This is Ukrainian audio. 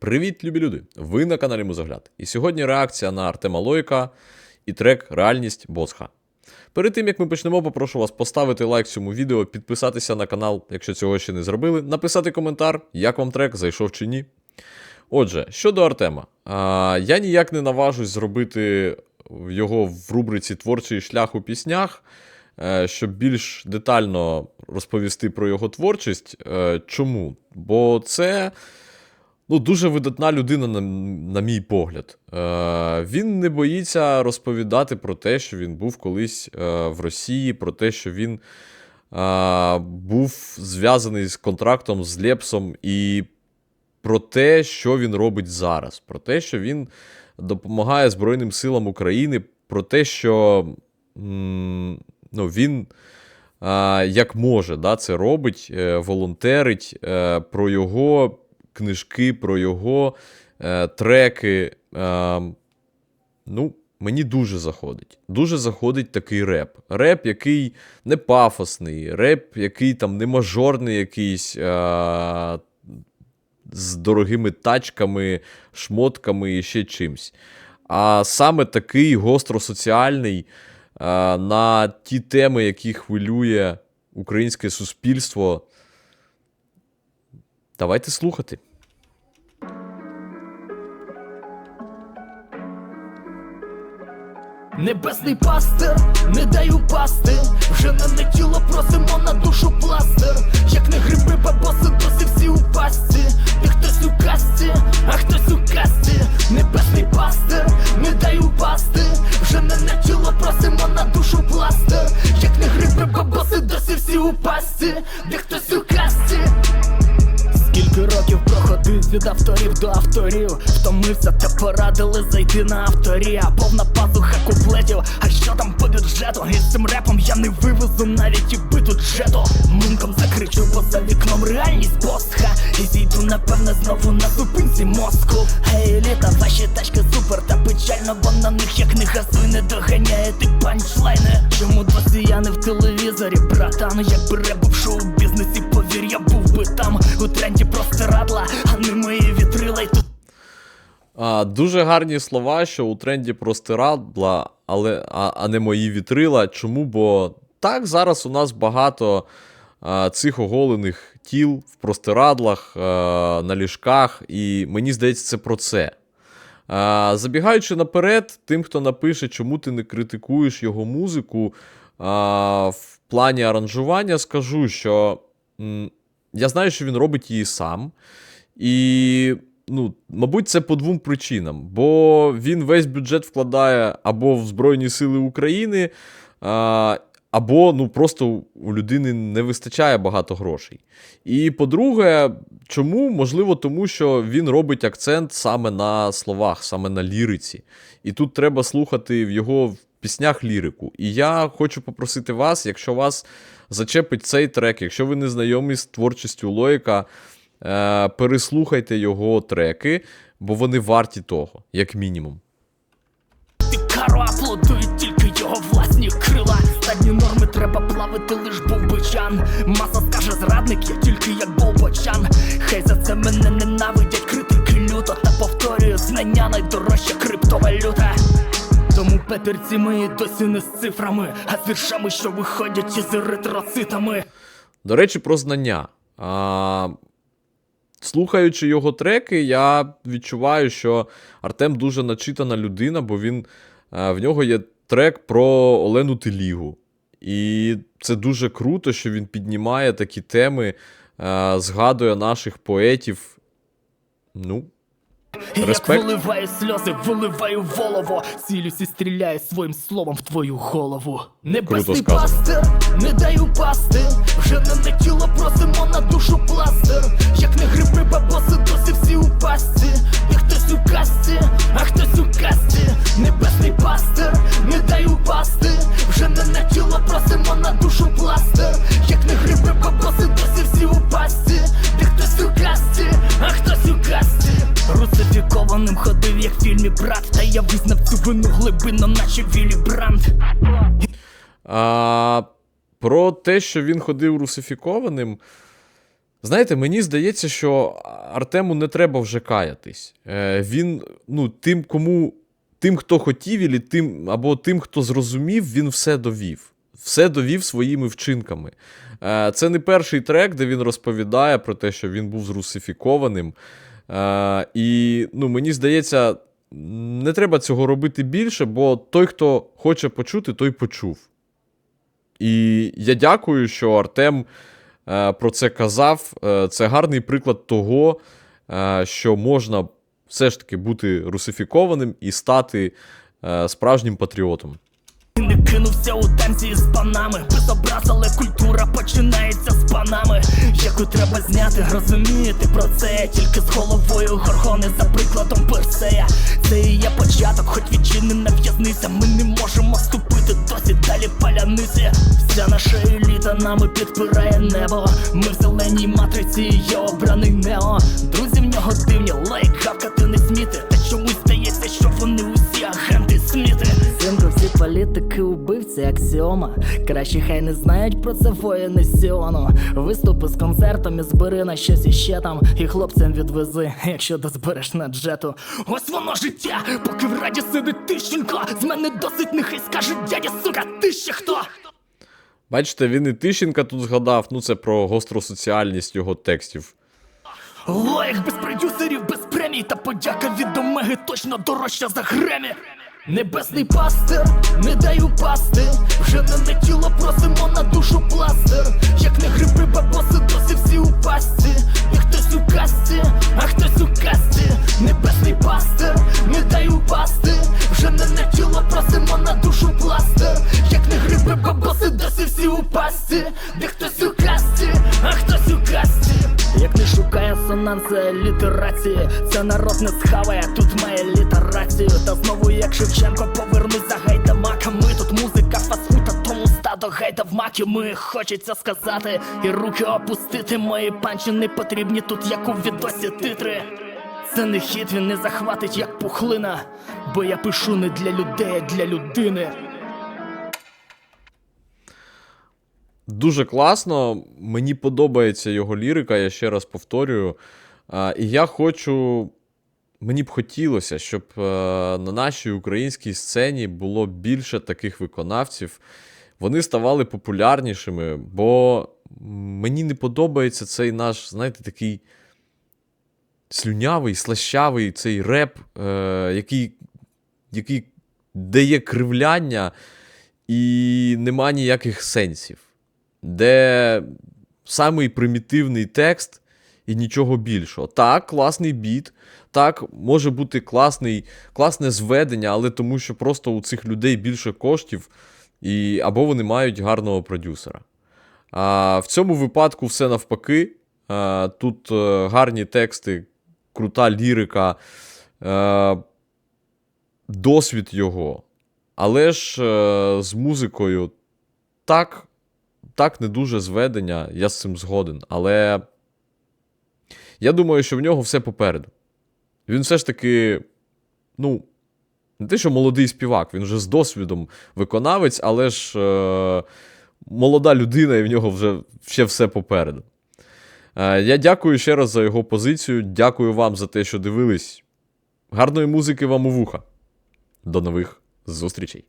Привіт, любі люди! Ви на каналі Музогляд. І сьогодні реакція на Артема Лойка і трек Реальність Босха. Перед тим як ми почнемо, попрошу вас поставити лайк цьому відео, підписатися на канал, якщо цього ще не зробили, написати коментар, як вам трек, зайшов чи ні. Отже, щодо Артема, а, я ніяк не наважусь зробити його в рубриці Творчий шлях у піснях, е, щоб більш детально розповісти про його творчість. Е, Чому? Бо це ну, дуже видатна людина, на, на мій погляд. Е, Він не боїться розповідати про те, що він був колись е, в Росії, про те, що він е, був зв'язаний з контрактом з Лепсом і про те, що він робить зараз, про те, що він допомагає Збройним силам України, про те, що м, ну, він як може да, це робить, е, волонтерить, е, про його книжки, про його е, треки. Е, ну, Мені дуже заходить. Дуже заходить такий реп. Реп, який не пафосний, реп, який там не мажорний якийсь, а, з дорогими тачками, шмотками і ще чимсь. А саме такий гостросоціальний а, на ті теми, які хвилює українське суспільство. Давайте слухати. Небесний пастир, не дай упасти, вже не тіло просимо від авторів до авторів. Втомився та порадили зайти на авторія Повна пазуха куплетів, а що там по бюджету? І цим репом я не вивезу навіть і биту джету. Мунком закричу, бо за вікном реальність босха. І зійду напевне знову на зупинці мозку. Гей, еліта, ваші тачки супер та печально, бо на них як не газуй не доганяєте панчлайни. Чому досі я не в телевізорі, братан? Якби реп був шоу-бізнесі, повір, я був би там у тренді простирадла, а не мої вітрила й тут А, дуже гарні слова, що у тренді простирадла, але, а, а не мої вітрила. Чому? Бо так зараз у нас багато а, цих оголених тіл в простирадлах, а, на ліжках, і мені здається, це про це. А, забігаючи наперед, тим, хто напише, чому ти не критикуєш його музику а, в плані аранжування, скажу, що м, я знаю, що він робить її сам. І, ну, мабуть, це по двом причинам. Бо він весь бюджет вкладає або в Збройні Сили України, а, або ну, просто у людини не вистачає багато грошей. І по-друге, чому? Можливо, тому що він робить акцент саме на словах, саме на ліриці. І тут треба слухати в його піснях лірику. І я хочу попросити вас, якщо вас зачепить цей трек, якщо ви не знайомі з творчістю Лоїка, е, переслухайте його треки, бо вони варті того, як мінімум. Плавити, лиш був бичан. Маса скаже зрадник, я тільки як болбочан. Хай за це мене ненавидять критики люто. Та повторюю, знання найдорожча криптовалюта. Тому петерці мої досі не з цифрами, а з віршами, що виходять із еритроцитами. До речі, про знання. А, слухаючи його треки, я відчуваю, що Артем дуже начитана людина, бо він, в нього є трек про Олену Телігу. І це дуже круто, що він піднімає такі теми, згадує наших поетів. Ну, Респект. Як виливаю сльози, виливаю волово, цілюсь і стріляю своїм словом в твою голову. Небесний пастир, не даю пасти, вже не фільмі брат, та я визнав цю вину глибинно, наче Віллі Бранд. А, про те, що він ходив русифікованим, Знаєте, мені здається, що Артему не треба вже каятись. Е, він, ну, тим, кому, тим, хто хотів, ілі тим, або тим, хто зрозумів, він все довів. Все довів своїми вчинками. Е, це не перший трек, де він розповідає про те, що він був зрусифікованим. Е, і ну, мені здається, не треба цього робити більше, бо той, хто хоче почути, той почув. І я дякую, що Артем е, про це казав. Е, це гарний приклад того, е, що можна все ж таки бути русифікованим і стати справжнім патріотом. Не у танці з панами. Без образ, але культура починається з панами. Яку треба зняти, розумієте про це? Тільки з головою горгони за прикладом Персея. Це і є початок, хоч відчинена в'язниця. Ми не можемо ступити досі далі паляниці. Вся наша еліта нами підпирає небо. Ми в зеленій матриці, є обраний нео. Друзі в нього дивні, всі політики убивці, аксіома. Краще хай не знають про це воїни Сіону. Виступи з концертом і збери на щось іще там. І хлопцям відвези, якщо дозбереш на джету. Ось воно життя, поки в раді сидить тищенко. З мене досить нехай скаже дядя, сука, ти ще хто? Бачите, він і Тищенка тут згадав, ну це про гостросоціальність його текстів. Лайк без продюсерів, без премій та подяка від Омеги точно дорожча за Гремі. Небесний пастир, не дай упасти. Вже не на тіло просимо на душу пластир. Як не гриби, бабоси, досі всі у пасті. І хтось у касті, а хтось у касті. Небесний пастир, не дай упасти. Вже не на тіло просимо на душу пластир. Як не гриби, бабоси, досі всі у пасті. Де хтось у касті, а хтось у касті. Як не шукає сонанса літерації, це народ не схаває, тут має літерацію. Та знову, як Шевченко, повернусь за гайдамаками. Тут музика фастфуд, тому стадо гайда в макі. Ми хочеться сказати, і руки опустити. Мої панчі не потрібні тут, як у відосі титри. Це не хід, він не захватить, як пухлина. Бо я пишу не для людей, а для людини. Дуже класно, мені подобається його лірика, я ще раз повторюю. А, і я хочу. Мені б хотілося, щоб е, на нашій українській сцені було більше таких виконавців. Вони ставали популярнішими, бо мені не подобається цей наш, знаєте, такий слюнявий, слащавий цей реп, е, який, який дає кривляння і нема ніяких сенсів де самий примітивний текст і нічого більшого. Так, класний біт, так, може бути класний, класне зведення, але тому що просто у цих людей більше коштів, і, або вони мають гарного продюсера. А в цьому випадку все навпаки. А, тут е, гарні тексти, крута лірика, е, досвід його. Але ж е, з музикою так так, не дуже зведення, я з цим згоден. Але я думаю, що в нього все попереду. Він все ж таки, ну, не те, що молодий співак, він вже з досвідом виконавець, але ж е, молода людина, і в нього вже ще все попереду. Е, я дякую ще раз за його позицію. Дякую вам за те, що дивились. Гарної музики вам у вуха. До нових зустрічей!